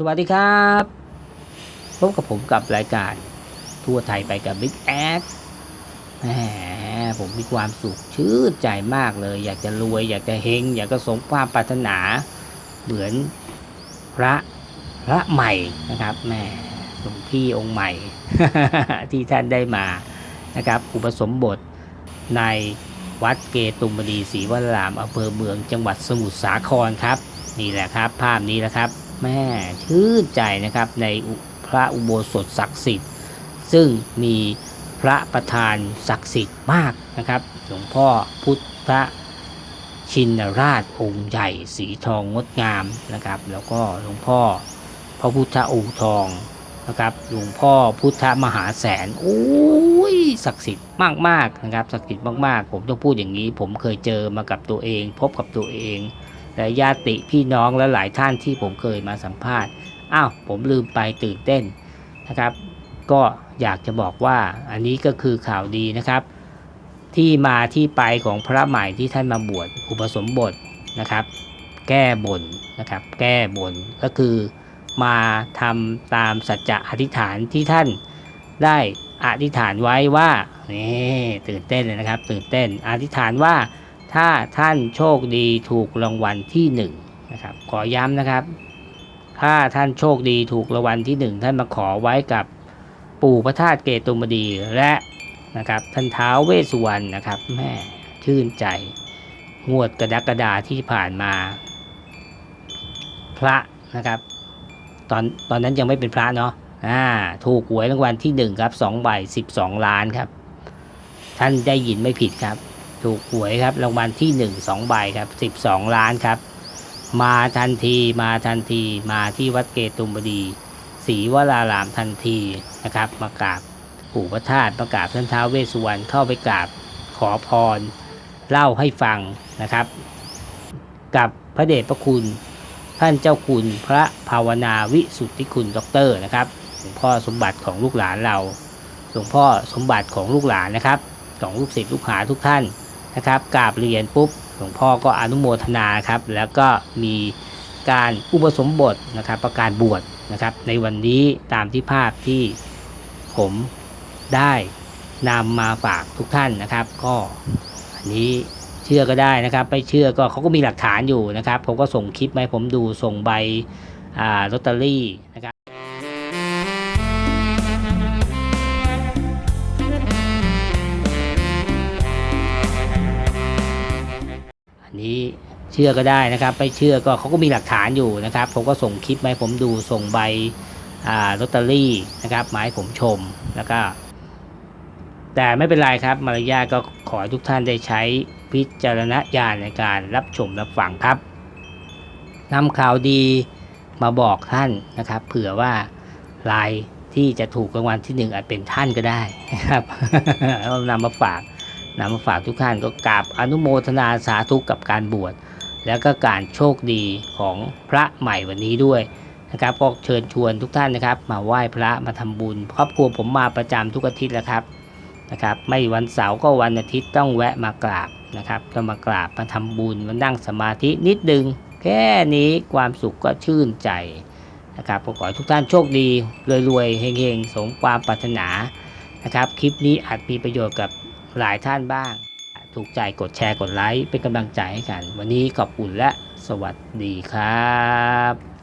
สวัสดีครับพบกับผมกับรายการทั่วไทยไปกับบิ๊กแอแหมผมมีความสุขชื่นใจมากเลย อยากจะรวย อยากจะเฮงอยากจะสมความปรารถนา เหมือนพระพระใหม่นะครับแหม่หลวงพี่องค์ใหม่ ที่ท่านได้มานะครับ อุปสมบทในวัดเกตุมบดีศรีวรารามอำเภอเมืองจังหวัดสมุทรสาครครับ นี่แหละครับ ภาพนี้แหละครับ แม่ชื่นใจนะครับในพระอุโบสถศักดิ์สิทธิ์ ซึ่งมีพระประธานศักดิ์สิทธิ์มากนะครับ หลวงพ่อพุทธชินราชองค์ใหญ่สีทองงดงามนะครับ แล้วก็หลวงพ่อพระพุทธองค์ทองนะครับหลวงพ่อพุทธมหาแสนโอ้ยศักดิ์สิทธิ์มากๆนะครับศักดิ์สิทธิ์มากๆ ผมต้องพูดอย่างนี้ ผมเคยเจอมากับตัวเอง พบกับตัวเอง และญาติพี่น้องและหลายท่านที่ผมเคยมาสัมภาษณ์ อ้าวผมลืมไปตื่นเต้นนะครับ ก็อยากจะบอกว่าอันนี้ก็คือข่าวดีนะครับ ที่มาที่ไปของพระใหม่ที่ท่านมาบวชอุปสมบทนะครับ แก้บนนะครับ แก้บนก็คือมาทำตามสัจจะอธิษฐานที่ท่านได้อธิษฐานไว้ว่านี่ตื่นเต้นเลยนะครับ ตื่นเต้นอธิษฐานว่า ถ้าท่านโชคดีถูกรางวัลที่หนึ่งนะครับ ขอย้ำนะครับ ถ้าท่านโชคดีถูกรางวัลที่หนึ่งท่านมาขอไว้กับปู่พระธาตุเกตุมดีและนะครับท่านเท้าเวสสุวรรณนะครับแม่ชื่นใจ งวดกระดักกระดาที่ผ่านมา พระนะครับ ตอนตอนนั้นยังไม่เป็นพระเนาะอ่าถูกหวยรางวัลที่หนึ่งครับสองใบสิบสองล้านครับ ท่านได้ยินไม่ผิดครับ ถูกหวยครับรางวัลที่หนึ่งสองใบครับสิบสองล้านครับ มาทันทีมาทันทีมาที่วัดเกตุมบดีศรีวรารามทันทีนะครับมากราบปู่พระธาตุมากราบท่านท้าวเวสสุวรรณเข้าไปกราบขอพร เล่าให้ฟังนะครับ กับพระเดชพระคุณ ท่านเจ้าคุณพระภาวนาวิสุทธิคุณด็อกเตอร์นะครับหลวงพ่อสมบัติของลูกหลานเราหลวงพ่อสมบัติของลูกหลานนะครับของลูกศิษย์ลูกหาทุกท่าน นะครับกราบเรียนปุ๊บหลวงพ่อก็อนุโมทนาครับแล้วก็มีการอุปสมบทนะครับประกาศบวชนะครับ ในวันนี้ตามที่ภาพที่ผมได้นำมาฝากทุกท่านนะครับ ก็อันนี้เชื่อก็ได้นะครับ ไม่เชื่อก็เขาก็มีหลักฐานอยู่นะครับ ผมก็ส่งคลิปมาให้ผมดูส่งใบลอตเตอรี่ นี้เชื่อก็ได้นะครับ ไม่เชื่อก็เขาก็มีหลักฐานอยู่นะครับ ผมก็ส่งคลิปมาให้ผมดูส่งใบลอตเตอรี่นะครับมาให้ผมชมแล้วก็ แต่ไม่เป็นไรครับ มารยาทก็ขอให้ทุกท่านได้ใช้วิจารณญาณในการรับชมรับฟังครับนำข่าวดีมาบอกท่านนะครับ เผื่อว่ารายที่จะถูกรางวัลที่หนึ่งอาจเป็นท่านก็ได้นะครับเรานำมาฝาก นำมาฝากทุกท่านก็กราบอนุโมทนาสาธุกับการบวช แล้วก็การโชคดีของพระใหม่วันนี้ด้วยนะครับก็เชิญชวนทุกท่านนะครับ มาไหว้พระมาทำบุญ ครอบครัวผมมาประจำทุกอาทิตย์แล้วครับนะครับ ไม่วันเสาร์ก็วันอาทิตย์ต้องแวะมากราบนะครับก็มากราบมาทำบุญมานั่งสมาธินิดนึง แค่นี้ความสุขก็ชื่นใจนะครับขอให้ทุกท่านโชคดีรวยๆเฮงๆสมความปรารถนานะครับ คลิปนี้อาจมีประโยชน์กับ หลายท่านบ้าง ถูกใจกดแชร์กดไลค์เป็นกำลังใจให้กัน วันนี้ขอบคุณและสวัสดีครับ